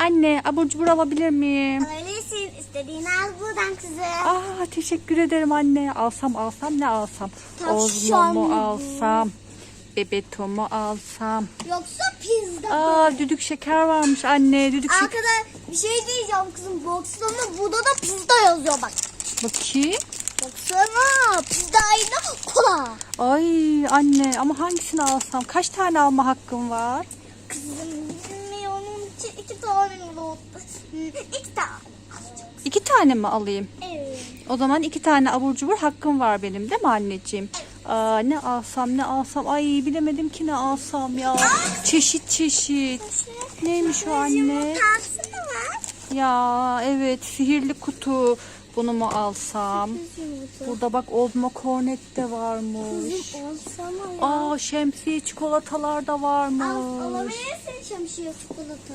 Anne abur cubur alabilir miyim? Alabilirsin. İstediğini al buradan kızım. Aa teşekkür ederim anne. Alsam alsam ne alsam? Tavşan mu mı? alsam? Bebeto mu alsam? Yoksa pizza. Aa düdük şeker varmış anne. Düdük şeker. Arkada bir şey diyeceğim kızım. Baksana burada da pizza yazıyor bak. Bakayım. Baksana pizza ile kola. Ay anne ama hangisini alsam? Kaç tane alma hakkım var? Kızım iki, tane İki tane. Mi alayım? Evet. O zaman iki tane abur cubur hakkım var benim değil mi anneciğim? Aa, ne alsam ne alsam ay bilemedim ki ne alsam ya. Çeşit çeşit. Neymiş o anne? Ya evet sihirli kutu. Bunu mu alsam? Burada bak Ozmo Cornet de varmış. Aa şemsiye çikolatalar da Al, varmış. alabilirsin şemsiye çikolata.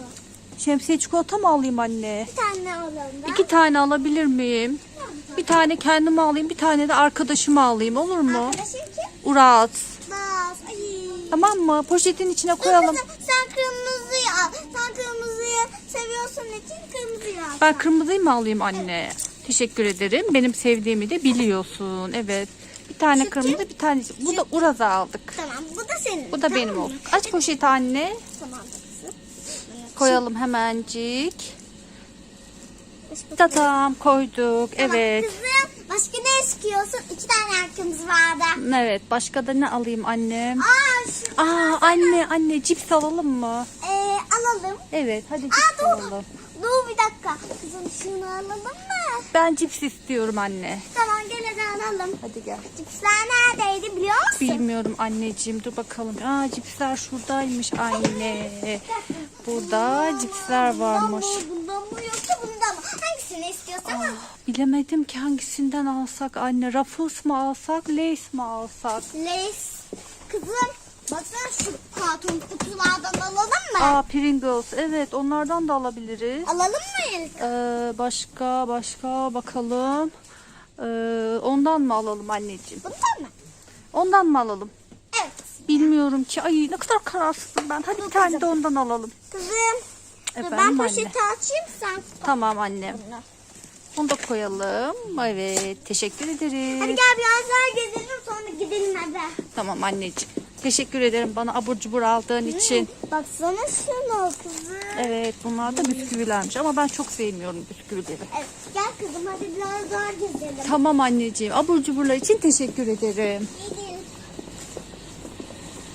Şemsiye çikolata mı alayım anne? Bir tane alalım. İki tane alabilir miyim? Bir tane kendime alayım, bir tane de arkadaşıma alayım olur mu? Arkadaşın kim? Uras. Bas. Tamam mı? Poşetin içine koyalım. kızım, sen kırmızıyı al. Sen kırmızıyı seviyorsun için kırmızıyı al. Ben kırmızıyı mı alayım anne? Teşekkür ederim. Benim sevdiğimi de biliyorsun. Evet. Bir tane Şu kırmızı, bir tane. Bu da Uraz'a aldık. Tamam bu da senin. Bu da tamam benim mı? Aç poşeti anne. Tamam. Koyalım hemencik. Tatam koyduk. Tamam, Evet. Kızım başka ne istiyorsun? İki tane hakkımız vardı. Evet. Başka da ne alayım annem? Aa, şu, Aa anne anne cips alalım mı? e, alalım. Evet hadi cips Aa dur. alalım. Dur bir dakika. Kızım şunu alalım mı? Ben cips istiyorum anne. Tamam gel hadi alalım. Hadi gel. Cipsler neredeydi biliyor musun? Bilmiyorum anneciğim dur bakalım. Aa cipsler şuradaymış anne. Burada cipsler varmış. Bundan mı, bundan mı yoksa bundan mı? Hangisini istiyorsan al. Bilemedim ki hangisinden alsak anne. Ruffles mı alsak, Lace mi alsak? Lace. Kızım baksana şu karton kutulardan alalım mı? Aa Pringles. Evet onlardan da alabiliriz. Alalım mı ilk? Ee, başka başka bakalım. Ee, ondan mı alalım anneciğim? Bundan mı? Ondan mı alalım? Bilmiyorum ki. Ay ne kadar kararsızım ben. Hadi bir tane de ondan alalım. Kızım. Efendim ben anne. poşeti açayım sen. Tamam annem. Onu da koyalım. Evet. Teşekkür ederiz. Hadi gel biraz daha gezelim sonra gidelim eve. Tamam anneciğim. Teşekkür ederim bana abur cubur aldığın için. Baksana şuna kızım. Evet bunlar da bisküvilermiş ama ben çok sevmiyorum bisküvileri. Evet, gel kızım hadi biraz daha gezelim. Tamam anneciğim. Abur cuburlar için teşekkür ederim. Gidelim.